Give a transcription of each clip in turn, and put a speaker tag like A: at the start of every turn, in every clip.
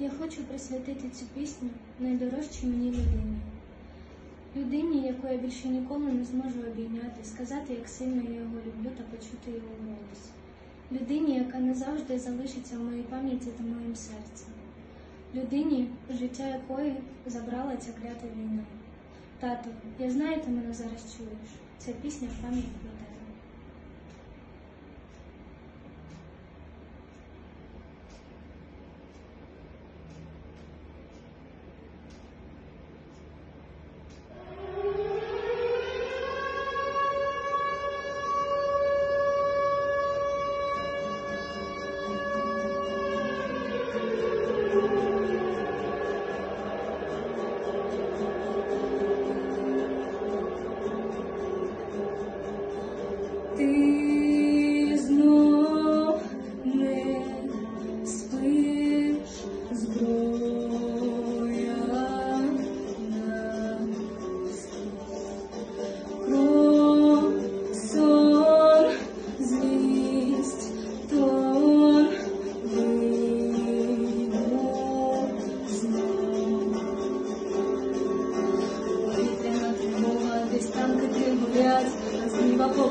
A: Я хочу присвятити цю пісню найдорожчій мені людині. Людині, яку я більше ніколи не зможу обійняти, сказати, як сильно я його люблю та почути його голос. Людині, яка назавжди залишиться в моїй пам'яті та моїм серцем. Людині, життя якої забрала ця клята війна. Тато, я знаю, ти мене зараз чуєш. Ця пісня в пам'ять про тебе. gracias, así bajo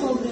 A: Thank.